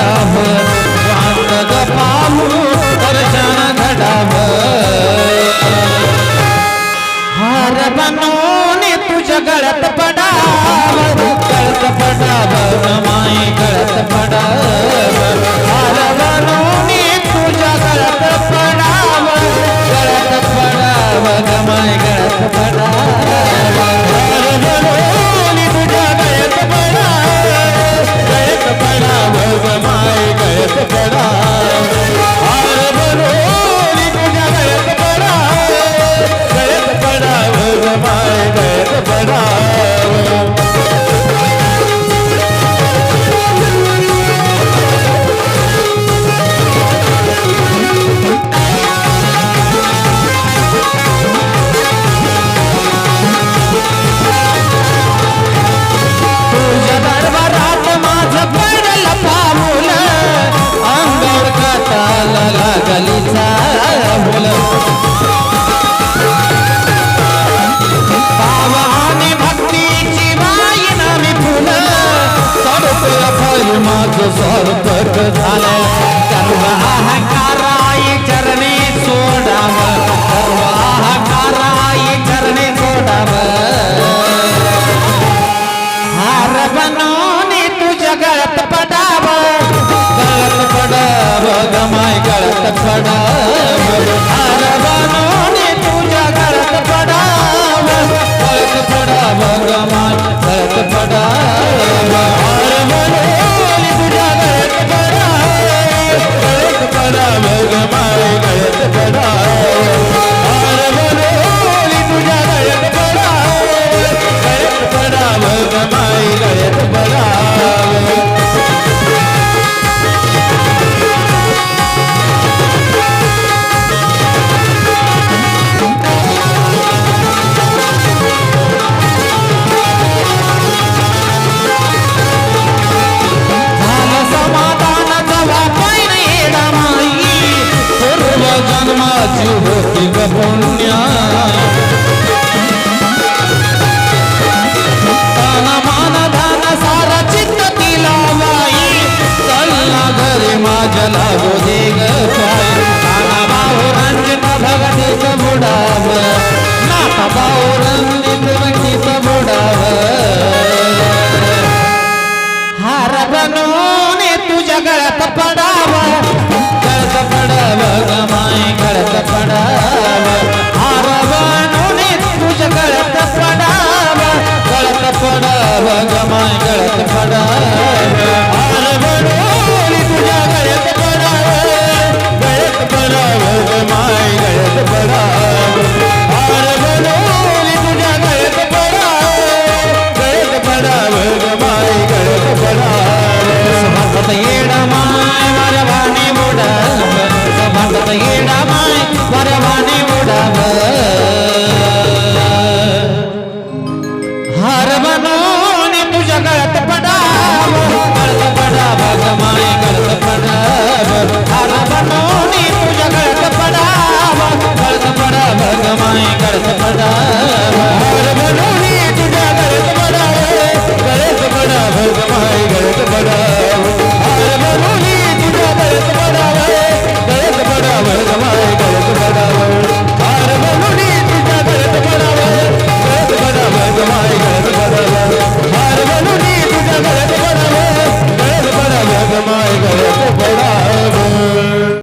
घडावं. वांग पाहू दर्शन घडावं. हार बनवून तुझ्या गळत पडाव. गळत पडाव माय गळत पडाव. हार बनवून तुझ्या गळत पडाव. गळत पडाव. गमाय गळत पडा శివ శివ పుణ్యా